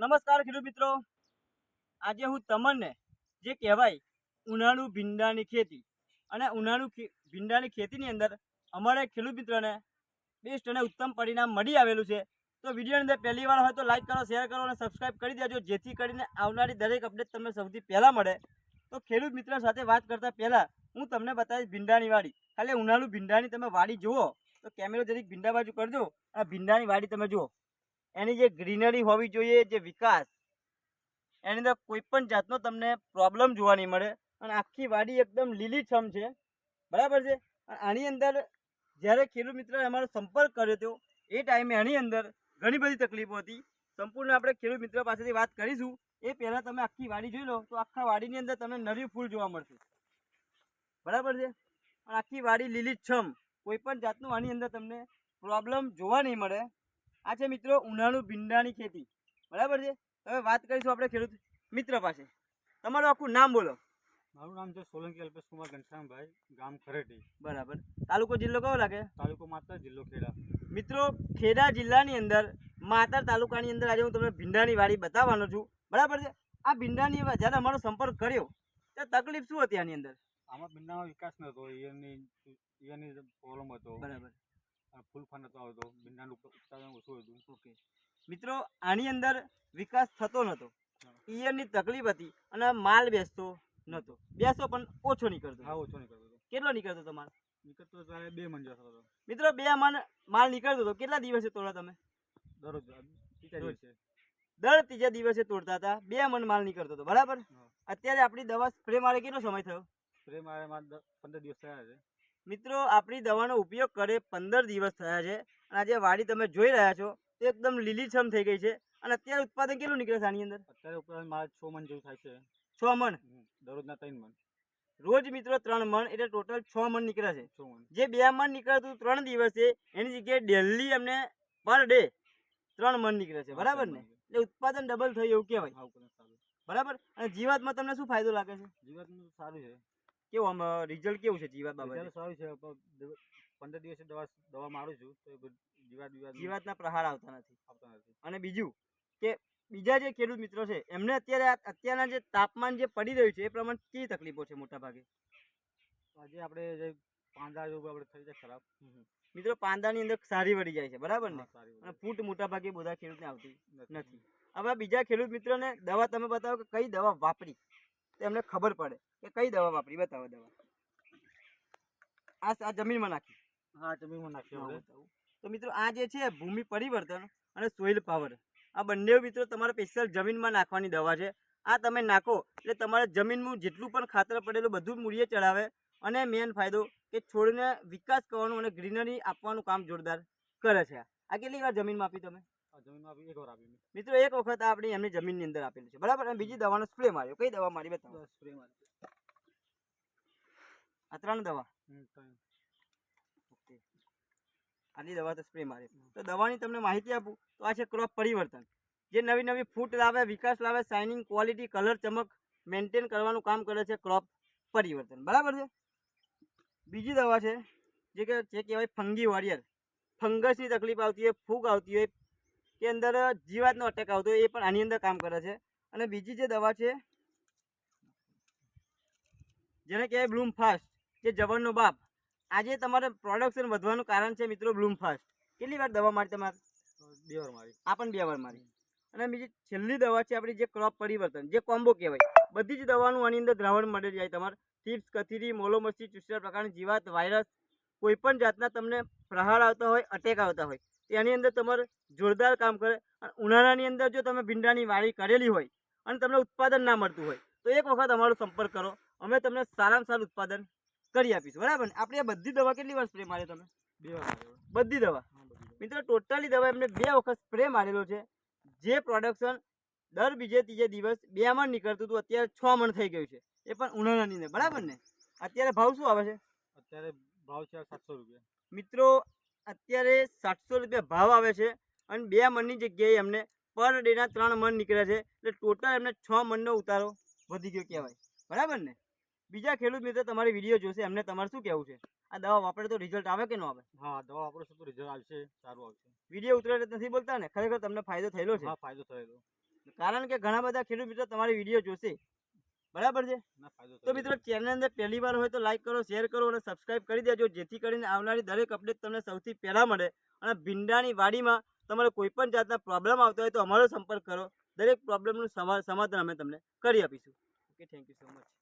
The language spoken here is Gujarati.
નમસ્કાર ખેડૂત મિત્રો. આજે હું તમને જે કહેવાય ઉનાળુ ભીંડાની ખેતી અને ઉનાળુ ભીંડાની ખેતીની અંદર અમારે ખેડૂત મિત્રોને બેસ્ટ અને ઉત્તમ પરિણામ મળી આવેલું છે. તો વિડીયોની અંદર પહેલી વાર હોય તો લાઈક કરો શેર કરો અને સબસ્ક્રાઈબ કરી દેજો, જેથી કરીને આવનારી દરેક અપડેટ તમને સૌથી પહેલાં મળે. તો ખેડૂત મિત્ર સાથે વાત કરતાં પહેલાં હું તમને બતાવીશ ભીંડાની વાડી. ખાલી ઉનાળુ ભીંડાની તમે વાડી જુઓ, તો કેમેરો જરીક ભીંડા બાજુ કરજો અને ભીંડાની વાડી તમે જુઓ. એની જે ગ્રીનરી હોવી જોઈએ, જે વિકાસ, એની અંદર કોઈ પણ જાતનો તમને પ્રોબ્લેમ જોવા નહીં મળે. અને આખી વાડી એકદમ લીલીછમ છે. બરાબર છે? આની અંદર જ્યારે ખેડૂત મિત્રોએ અમારો સંપર્ક કર્યો હતો, એ ટાઈમે આની અંદર ઘણી બધી તકલીફો હતી. સંપૂર્ણ આપણે ખેડૂત મિત્રો પાસેથી વાત કરીશું. એ પહેલાં તમે આખી વાડી જોઈ લો, તો આખા વાડીની અંદર તમને નર્યું ફૂલ જોવા મળશે. બરાબર છે? અને આખી વાડી લીલીછમ. કોઈ પણ જાતનું આની અંદર તમને પ્રોબ્લેમ જોવા નહીં મળે. આ છે મિત્રો ઉનાળુ ભીંડાની ખેતી. બરાબર છે? હવે વાત કરીશું આપણે ખેડૂત મિત્ર પાસે. તમારું આખું નામ બોલો. મારું નામ છે સોલંકી અલ્પેશ કુમાર ઘનશ્યામભાઈ ગામ ખરેટી. બરાબર. તાલુકો જિલ્લો કયો લાગે? તાલુકો માત્ર જિલ્લો ખેડા. મિત્રો ખેડા જિલ્લાની અંદર માતર તાલુકાની અંદર આજે હું તમને ભીંડાની વાડી બતાવવાનો છું. બરાબર છે? આ ભીંડાની જ્યારે અમારો સંપર્ક કર્યો ત્યારે તકલીફ શું હતી આની અંદર? આમાં ભીંડામાં વિકાસ નહોતો ઈયળની ઈયળની પ્રોબ્લેમ હતો. બરાબર. ફૂલ નતો આવતો ભીંડાનું ઉત્પાદન ઓછું હતું ઓકે મિત્રો આની અંદર વિકાસ થતો નહોતો ઈયરની તકલીફ હતી અને માલ બેસતો નહોતો બેસતો પણ ઓછો નીકળતો. હા ઓછો નીકળતો હતો. કેટલો નીકળતો હતો માલ? નીકળતો ત્યારે બે મણ જતો હતો. મિત્રો બે મણ માલ નીકળતો હતો. કેટલા દિવસે તોડ્યા તમે? દરરોજ દર ત્રીજા દિવસે તોડતા હતા. બે મણ માલ નીકળતો હતો. બરાબર? અત્યારે આપણી દવા સ્પ્રે મારે કેટલો સમય થયો? સ્પ્રે મારે પંદર દિવસ થયા છે. મિત્રો આપણી દવાનો ઉપયોગ કરે પંદર દિવસ થયા છે અને આજે વાડી તમે જોઈ રહ્યા છો તે એકદમ લીલીછમ થઈ ગઈ છે. અને અત્યારે ઉત્પાદન કેટલું નીકળે છે આની અંદર? અત્યારે ઉપર મારે છ મણ જેવું થાય છે. છ મણ? દરરોજના ત્રણ મણ. રોજ મિત્રો ત્રણ મણ એટલે ટોટલ છ મણ નીકળે છે. જે બે મણ નીકળતું ત્રણ દિવસે એની જગ્યાએ ડેલી અમને પર ડે ત્રણ મણ નીકળે છે. બરાબર ને? એટલે ઉત્પાદન ડબલ થયું એવું કહેવાય. બરાબર? અને જીવાતમાં તમને શું ફાયદો લાગે છે? જીવાતમાં સારું છે. કેવું આમ રિઝલ્ટ કેવું છે જીવાત બાબતે? રિઝલ્ટ સારું છે પંદર દિવસે દવા દવા મારું છું તો જીવાત વિવાદ જીવાતના પ્રહાર આવતા નથી. આવતા નથી. અને બીજું કે બીજા જે ખેડૂત મિત્રો છે એમને અત્યારે અત્યારના જે તાપમાન જે પડી રહ્યું છે એ પ્રમાણે કેવી તકલીફો છે મોટા ભાગે આજે આપણે જે પાંદા જેવું આપણે થઈ જાય ખરાબ. મિત્રો પાંદાની અંદર સારી વળી જાય છે બરાબર ને? અને ફૂટ મોટા ભાગે બધા ખેડૂતને આવતી નથી. હવે બીજા ખેડૂત મિત્રોને દવા તમે બતાવો કે કઈ દવા વાપરી એમને ખબર પડે. કે કઈ દવા વાપરી? બતાવો દવા. આ આ જમીનમાં નાખી. હા જમીનમાં નાખી તો મિત્રો આ જે છે ભૂમિ પરિવર્તન અને સોઇલ પાવર. આ બંને મિત્રો તમારે સ્પેશિયલ જમીનમાં નાખવાની દવા છે. આ તમે નાખો એટલે તમારે જમીનનું જેટલું પણ ખાતર પડેલું બધું મૂળિએ ચડાવે. અને મેન ફાયદો કે છોડને વિકાસ કરવાનું અને ગ્રીનરી આપવાનું કામ જોરદાર કરે છે. આ કેટલી વાર જમીનમાં આપી તમે? મિત્રો એક વખત આપણે આપણી એમની જમીનની અંદર આપેલું છે બરાબર? અને બીજી દવાનો સ્પ્રે માર્યો. કઈ દવા મારી બતાવો? સ્પ્રે માર્યો. આ ત્રણ દવા? ઓકે. આટલી દવા તો સ્પ્રે મારી. તો દવાની તમને માહિતી આપું? તો આ છે ક્રોપ પરિવર્તન. જે નવી નવી ફૂટ લાવે વિકાસ લાવે શાઇનિંગ ક્વોલિટી કલર ચમક મેન્ટેન કરવાનું કામ કરે છે ક્રોપ પરિવર્તન. બરાબર છે? બીજી દવા છે જે કે જે કહેવાય ફંગી વોરિયર ફંગસની તકલીફ આવતી હોય ફૂગ આવતી હોય કે અંદર જીવાતનો અટેક આવતો એ પણ આની અંદર કામ કરે છે. અને બીજી જે દવા છે જેને કહેવાય બ્લૂમ ફાસ્ટ જે જવનનો બાપ. આજે તમારે પ્રોડક્શન વધવાનું કારણ છે મિત્રો બ્લૂમ ફાસ્ટ. કેટલી વાર દવા મારી તમારે? બે વાર મારી. આ પણ બે વાર મારી. અને બીજી છેલ્લી દવા છે આપણી જે ક્રોપ પરિવર્તન જે કોમ્બો કહેવાય. બધી જ દવાનું આની અંદર દ્રાવણ મળી જાય તમારે. થીપ્સ કથીરી મોલોમસી ચુસ્ટર પ્રકારની જીવાત વાયરસ કોઈ પણ જાતના તમને પ્રહાર આવતા હોય અટેક આવતા હોય. તો એની અંદર તમારે જોરદાર કામ કરે અને ઉનાળાની અંદર જો તમે ભીંડાની વાડી કરેલી હોય અને તમને ઉત્પાદન ના મળતું હોય તો એક વખત અમારો સંપર્ક કરો. અમે તમને સારામાં સારું ઉત્પાદન કરી આપીશું. બરાબર ને? આપણે આ બધી દવા કેટલી વાર સ્પ્રે મારે તમે? બે વાર બધી દવા. મિત્રો ટોટલી દવા એમને બે વખત સ્પ્રે મારેલો છે. જે પ્રોડક્શન દર બીજે ત્રીજે દિવસ બે મણ નીકળતું હતું અત્યારે છ મણ થઈ ગયું છે. એ પણ ઉનાળાની અંદર. બરાબર ને? અત્યારે ભાવ શું આવે છે? અત્યારે ભાવ છે સાતસો રૂપિયા. મિત્રો અત્યારે સાતસો રૂપિયા ભાવ આવે છે અને બે મણની જગ્યાએ એમને પર ડેના ત્રણ મણ નીકળ્યા છે. એટલે ટોટલ એમને છ મણનો ઉતારો વધી ગયો કહેવાય. બરાબર ને? બીજા ખેડૂત મિત્રો તમારી વીડિયો જોશે એમને તમારે શું કહેવું છે? આ દવા વાપરે તો રિઝલ્ટ આવે કે ન આવે? હા દવા વાપરશો તો રિઝલ્ટ આવશે સારું આવશે. વીડિયો ઉતરે નથી બોલતા ને? ખરેખર તમને ફાયદો થયેલો છે. હા ફાયદો થયેલો. કારણ કે ઘણા બધા ખેડૂત મિત્રો તમારી વીડિયો જોશે બરાબર છે? તો મિત્રો ચેનલ અંદર પહેલી વાર હોય તો લાઈક કરો શેર કરો અને સબસ્ક્રાઇબ કરી દેજો. જેથી કરીને આવનારી દરેક અપડેટ તમને સૌથી પહેલા મળે. અને ભીંડાની વાડીમાં તમારે કોઈ પણ જાતના પ્રોબ્લેમ આવતો હોય તો અમારો સંપર્ક કરો. દરેક પ્રોબ્લેમનું સમાધાન અમે તમને કરી આપીશું. Okay thank you so much